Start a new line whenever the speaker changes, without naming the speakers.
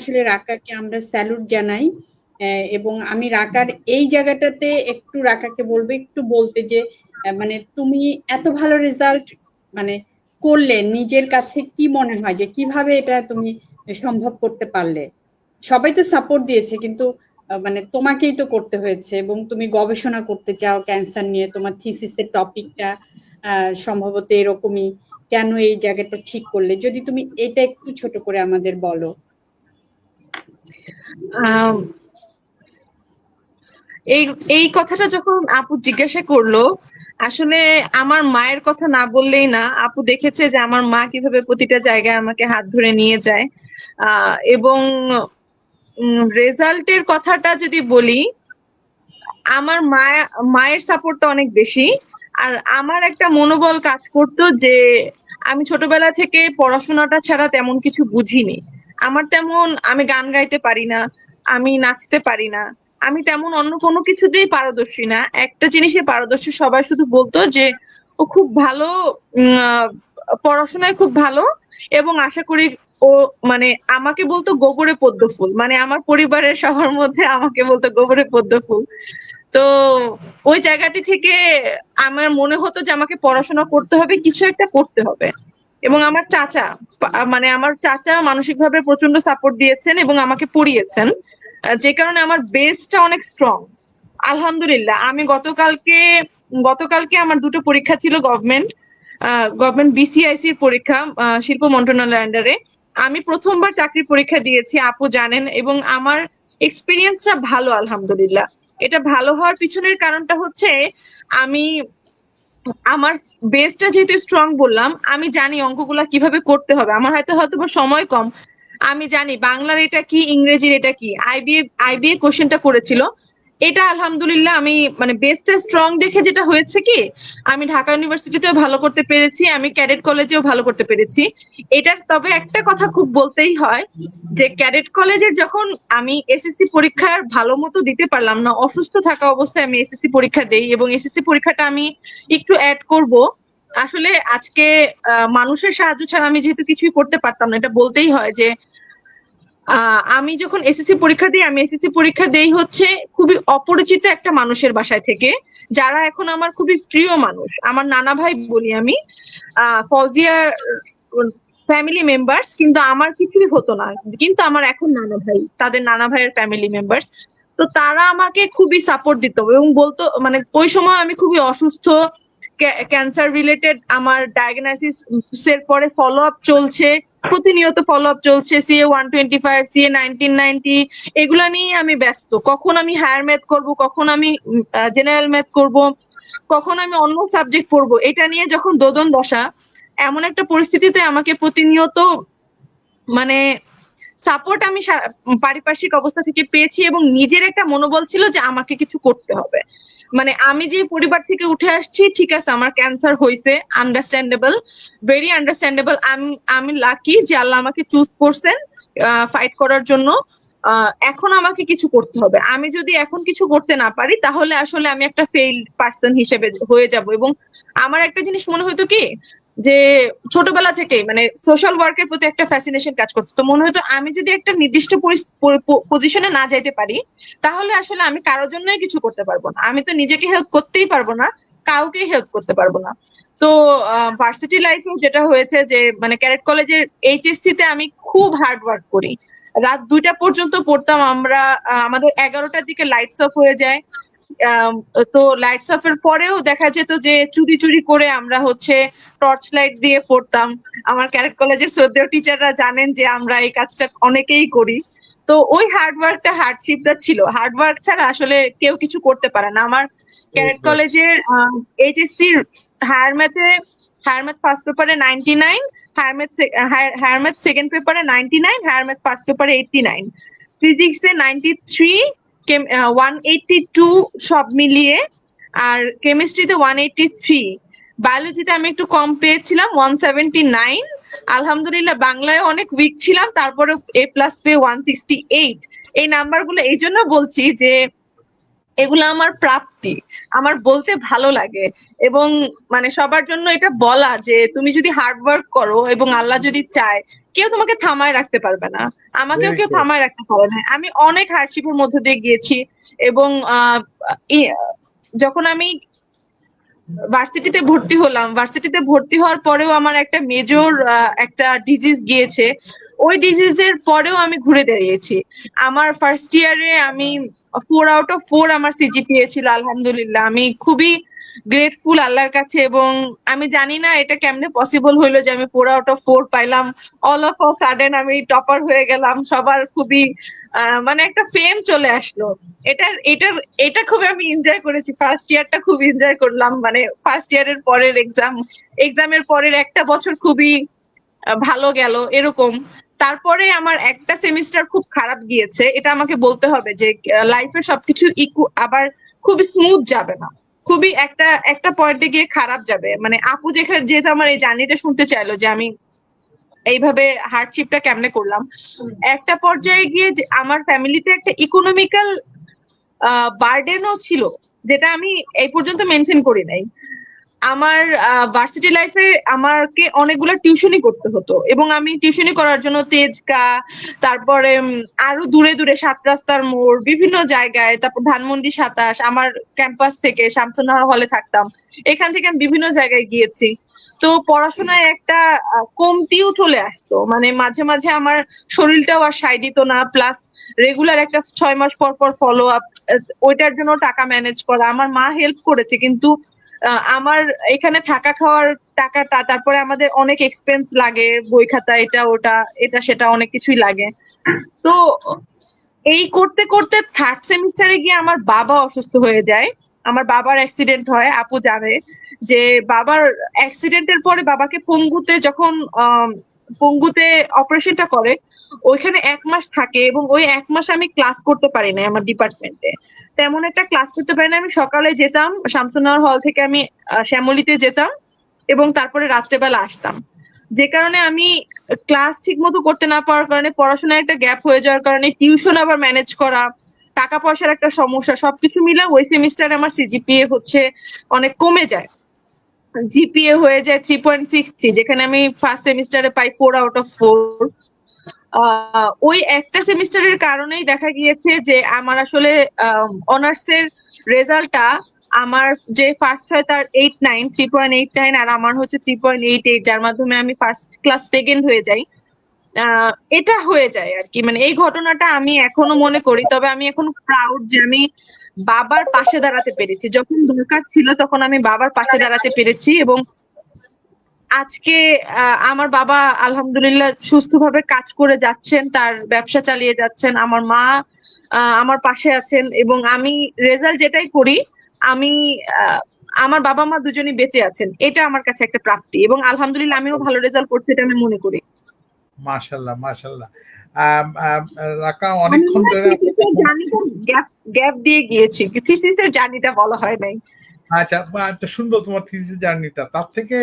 আসলে রাকাকে আমরা স্যালুট জানাই এবং আমি রাকার এই জায়গাটাতে একটু রাকাকে বলব, একটু বলতে যে মানে তুমি এত ভালো রেজাল্ট মানে করলে নিজের কাছে কি মনে হয় যে কীভাবে এটা তুমি সম্ভব করতে পারলে? সবাই তো সাপোর্ট দিয়েছে, কিন্তু মানে তোমাকেই তো করতে হয়েছে এবং তুমি গবেষণা করতে চাও ক্যান্সার নিয়ে, তোমার থিসিসের টপিকটা সম্ভবত এরকমই, কেন এই জায়গাটা ঠিক করলে? যদি তুমি এটা একটু ছোট করে আমাদের বলো।
এই এই কথাটা যখন আপু জিজ্ঞাসা করল, আসলে আমার মায়ের কথা না বললেই না, আপু দেখেছে যে আমার মা কীভাবে প্রতিটা জায়গায় আমাকে হাত ধরে নিয়ে যায়। এবং রেজাল্টের কথাটা যদি বলি, আমার মা, মায়ের সাপোর্টটা অনেক বেশি। আর আমার একটা মনোবল কাজ করতো যে, আমি ছোটবেলা থেকে পড়াশোনাটা ছাড়া তেমন কিছু বুঝিনি। আমার তেমন আমি গান গাইতে পারি না, আমি নাচতে পারি না। আমি তেমন অন্য কোনো কিছুতেই পারদর্শী না। একটা জিনিসে পারদর্শী সবাই শুধু বলতো যে, ও খুব ভালো পড়াশোনায় খুব ভালো এবং আশা করি ও মানে আমাকে বলতো গোবরে পদ্ম ফুল। মানে আমার পরিবারের সবার মধ্যে আমাকে বলতো গোবরে পদ্ম ফুল। তো ওই জায়গাটি থেকে আমার মনে হতো যে আমাকে পড়াশোনা করতে হবে, কিছু একটা করতে হবে। এবং আমার চাচা মানে আমার চাচা মানসিকভাবে প্রচণ্ড সাপোর্ট দিয়েছেন এবং আমাকে পড়িয়েছেন। যে কারণে আমার বেসটা অনেক স্ট্রং আলহামদুলিল্লাহ, আমি গতকালকে গতকালকে আমার দুটো পরীক্ষা ছিল গভর্নমেন্ট গভর্নমেন্ট বিসিআইসির পরীক্ষা শিল্প মন্ত্রণালয়ের আন্ডারে আমি প্রথমবার চাকরির পরীক্ষা দিয়েছি, আপু জানেন, এবং আমার এক্সপিরিয়েন্সটা ভালো, আলহামদুলিল্লাহ। এটা ভালো হওয়ার পিছনের কারণটা হচ্ছে, আমি আমার বেসটা যেহেতু স্ট্রং বললাম, আমি জানি অঙ্কগুলা কীভাবে করতে হবে। আমার হয়তো হয়তো সময় কম। আমি জানি বাংলার এটা কি, ইংরেজির এটা কি। আইবিএ আইবিএ কোশ্চেনটা করেছিল। এটা আলহামদুলিল্লাহ আমি মানে বেসটা স্ট্রং দেখে যেটা হয়েছে কি, আমি ঢাকা ইউনিভার্সিটিতেও ভালো করতে পেরেছি, আমি ক্যাডেট কলেজেও ভালো করতে পেরেছি। এটার তবে একটা কথা খুব বলতেই হয় যে, ক্যাডেট কলেজের যখন আমি এসএসসি পরীক্ষার ভালো মতো দিতে পারলাম না, অসুস্থ থাকা অবস্থায় আমি এসএসসি পরীক্ষা দেই এবং এসএসসি পরীক্ষাটা আমি একটু অ্যাড করব। আসলে আজকে মানুষের সাহায্য ছাড়া আমি যেহেতু কিছুই করতে পারতাম না, এটা বলতেই হয় যে আমি যখন এসএসসি পরীক্ষা দিই, আমি এসএসসি পরীক্ষা দেই হচ্ছে খুবই অপরিচিত একটা মানুষের বাসায় থেকে, যারা এখন আমার খুবই প্রিয় মানুষ। আমার নানা ভাই বলি আমি ফৌজিয়ার ফ্যামিলি মেম্বার্স কিন্তু আমার কিছুই হতো না। কিন্তু আমার এখন নানা ভাই, তাদের নানা ভাইয়ের ফ্যামিলি মেম্বার্স তো তারা আমাকে খুবই সাপোর্ট দিত এবং বলতো মানে ওই সময় আমি খুবই অসুস্থ ক্যান্সার রিলেটেড আমার ডায়াগনোসিস এর পরে ফলো আপ চলছে। প্রতিনিয়ত ফলো আপ চলছে CA one twenty five CA nineteen ninety এগুলা নিয়ে আমি ব্যস্ত। কখন আমি হায়ার ম্যাথ করব, কখন আমি জেনারেল ম্যাথ করব, কখন আমি অন্য সাবজেক্ট পড়ব, এটা নিয়ে যখন দোদন দশা এমন একটা পরিস্থিতিতে আমাকে প্রতিনিয়ত মানে সাপোর্ট আমি পারিপার্শ্বিক অবস্থা থেকে পেয়েছি এবং নিজের একটা মনোবল ছিল যে আমাকে কিছু করতে হবে। মানে আমি যে পরিবার থেকে উঠে আসছি, ঠিক আছে, আমার ক্যান্সার হয়েছে আন্ডারস্ট্যান্ডেবল ভেরি আন্ডারস্ট্যান্ডেবল আমি আমি লাকি যে আল্লাহ আমাকে চুজ করছেন ফাইট করার জন্য। এখন আমাকে কিছু করতে হবে। আমি যদি এখন কিছু করতে না পারি, তাহলে আসলে আমি একটা ফেইল্ড পার্সন হিসেবে হয়ে যাব। এবং আমার একটা জিনিস মনে হতো কি যে ছোটবেলা থেকে মানে সোশ্যাল ওয়ার্কের প্রতি একটা ফ্যাসিনেশন কাজ করতো। তো মনে হতো আমি যদি একটা নির্দিষ্ট পজিশনে না যাইতে পারি, তাহলে আসলে আমি কারোর জন্যই কিছু করতে পারব না। আমি তো নিজেকে হেল্প করতেই পারব না, কাউকে হেল্প করতে পারব না। তো ভার্সিটি লাইফেও যেটা হয়েছে যে মানে ক্যারেট কলেজের এইচএসসি তে আমি খুব হার্ড ওয়ার্ক করি। রাত দুইটা পর্যন্ত পড়তাম আমরা আমাদের এগারোটার দিকে লাইটস অফ হয়ে যায়। তো লাইটস অফ এর পরেও দেখা যেত যে চুরি চুরি করে আমরা হচ্ছে টর্চ লাইট দিয়ে পড়তাম। আমার ক্যারেট কলেজের শ্রদ্ধেয় টিচাররা জানেন যে আমরা এই কাজটা অনেকেই করি। তো ওই হার্ড ওয়ার্কটা হার্ডশিপটা ছিল। হার্ড ওয়ার্ক ছাড়া আসলে কেউ কিছু করতে পারে না। আমার ক্যারেট কলেজের এইচএসসি হায়ার ম্যাথে হায়ার ম্যাথ ফার্স্ট পেপারে ninety nine higher math higher math second পেপারে ninety nine higher math first পেপারে এইটটি নাইন ফিজিক্সে ninety three one eighty two সব মিলিয়ে, আর কেমিস্ট্রিতে ওয়ান এইটটি থ্রি বায়োলজিতে আমি একটু কম পেয়েছিলাম ওয়ান সেভেন্টি নাইন আলহামদুলিল্লাহ, বাংলায় অনেক উইক ছিলাম তারপরে এ প্লাস পেয়ে ওয়ান সিক্সটি এইট এই নাম্বারগুলো এই জন্য বলছি যে, এগুলো আমার প্রাপ্তি, আমার বলতে ভালো লাগে। এবং মানে সবার জন্য এটা বলা যে, তুমি যদি হার্ড ওয়ার্ক করো এবং আল্লাহ যদি চায় কেউ তোমাকে থামায় রাখতে পারবে না। আমাকেও কেউ থামায় রাখতে পারবে না। আমি অনেক হার্ডশিপের মধ্যে দিয়ে গিয়েছি এবং যখন আমি ভার্সিটিতে ভর্তি হলাম ভার্সিটিতে ভর্তি হওয়ার পরেও আমার একটা মেজর একটা ডিজিজ গিয়েছে। ওই ডিজিজের পরেও আমি ঘুরে দাঁড়িয়েছি। আমার ফার্স্ট ইয়ারে আমি ফোর আউট অফ ফোর আমার সিজিপিএ ছিল আলহামদুলিল্লাহ। আমি খুবই গ্রেটফুল আল্লাহর কাছে এবং আমি জানি না এটা কেমনে পসিবল হইল যে আমি ফোর আউট অফ ফোর পাইলাম। অল অফ অফ সাডেন আমি টপার হয়ে গেলাম, সবার খুবই মানে একটা ফেম চলে আসলো। এটা এটা এটা খুবই আমি এনজয় করেছি। ফার্স্ট ইয়ারটা খুব এনজয় করলাম মানে ফার্স্ট ইয়ারের পরের এক্সাম এক্সামের পরের একটা বছর খুবই ভালো গেল এরকম। তারপরে আমার একটা সেমিস্টার খুব খারাপ গিয়েছে। এটা আমাকে বলতে হবে যে লাইফে সবকিছু ইকু আবার খুবই স্মুথ যাবে না। খুবই একটা একটা পয়েন্টে গিয়ে খারাপ যাবে। মানে আপু যেখানে, যেহেতু আমার এই জার্নিটা শুনতে চাইলো যে আমি এইভাবে হার্ডশিপটা কেমনে করলাম, একটা পর্যায়ে গিয়ে আমার ফ্যামিলিতে একটা ইকোনমিক্যাল বার্ডেনও ছিল, যেটা আমি এই পর্যন্ত মেনশন করি নাই। আমার ভার্সিটি লাইফে আমাকে অনেকগুলো টিউশনই করতে হতো এবং আমি টিউশনই করার জন্য তেজকা তারপরে আরও দূরে দূরে সাত রাস্তার মোড়, বিভিন্ন জায়গায়, তারপর ধানমন্ডি সাতাশ, আমার ক্যাম্পাস থেকে শামসুনাহর হলে থাকতাম। এখান থেকে আমি বিভিন্ন জায়গায় গিয়েছি। তো পড়াশোনায় একটা কমতিও চলে আসতো। মানে মাঝে মাঝে আমার শরীরটাও আর সাই দিত না প্লাস রেগুলার একটা ছয় মাস পর পর ফলো আপ ওইটার জন্য টাকা ম্যানেজ করা। আমার মা হেল্প করেছে, কিন্তু আমার এখানে থাকা খাওয়ার টাকাটা, তারপরে আমাদের অনেক এক্সপেন্স লাগে, বই খাতা, এটা, ওটা, এটা, সেটা অনেক কিছুই লাগে। তো এই করতে করতে থার্ড সেমিস্টারে গিয়ে আমার বাবা অসুস্থ হয়ে যায়। আমার বাবার অ্যাক্সিডেন্ট হয়, আপু জানে যে বাবার অ্যাক্সিডেন্টের পরে বাবাকে পঙ্গুতে যখন পঙ্গুতে অপারেশনটা করে ওইখানে এক মাস থাকে এবং ওই এক মাস আমি ক্লাস করতে পারি না আমার ডিপার্টমেন্টে তেমন একটা ক্লাস করতে পারি না আমি সকালে যেতাম শামসুনার হল থেকে আমি শ্যামলীতে যেতাম এবং তারপরে রাত্রেবেলা আসতাম। যে কারণে আমি ক্লাস ঠিক মতো করতে না পারার কারণে, পড়াশোনায় একটা গ্যাপ হয়ে যাওয়ার কারণে টিউশন আবার ম্যানেজ করা, টাকা পয়সার একটা সমস্যা, সবকিছু মিলে ওই সেমিস্টারে আমার সিজিপিএ হচ্ছে অনেক কমে যায়। জিপিএ হয়ে যায় থ্রি পয়েন্ট সিক্স থ্রি যেখানে আমি ফার্স্ট সেমিস্টারে পাই ফোর আউট অফ ফোর ওই একটা সেমিস্টারের কারণেই দেখা গিয়েছে যে আমার আসলে অনার্স এর রেজাল্টটা আমার যে ফার্স্ট হয় তার eight nine three point eight nine আর আমার হচ্ছে থ্রি পয়েন্ট এইট এইট যার মাধ্যমে আমি ফার্স্ট ক্লাস সেকেন্ড হয়ে যাই। এটা হয়ে যায় আর কি। মানে এই ঘটনাটা আমি এখনও মনে করি, তবে আমি এখন প্রাউড যে আমি বাবার পাশে দাঁড়াতে পেরেছি। যখন দরকার ছিল তখন আমি বাবার পাশে দাঁড়াতে পেরেছি এবং আজকে আমার বাবা আলহামদুলিল্লাহ সুস্থভাবে কাজ করে যাচ্ছেন তার ব্যবসা চালিয়ে যাচ্ছেন আমার মা আমার পাশে আছেন এবং আমি রেজাল্ট যেটাই করি আমি আমার বাবা মা দুজনই বেঁচে আছেন এটা আমার কাছে একটা প্রাপ্তি এবং আলহামদুলিল্লাহ আমিও ভালো রেজাল্ট করছি এটা আমি মনে করি।
মাশাল্লাহ মাশাল্লাহ রাকা অনেকক্ষণ ধরে
গ্যাপ গ্যাপ দিয়ে গিয়েছি থিসিসের জার্নিটা বলা হয় নাই।
আচ্ছা শুনব তোমার থিসিস জার্নিটা তার থেকে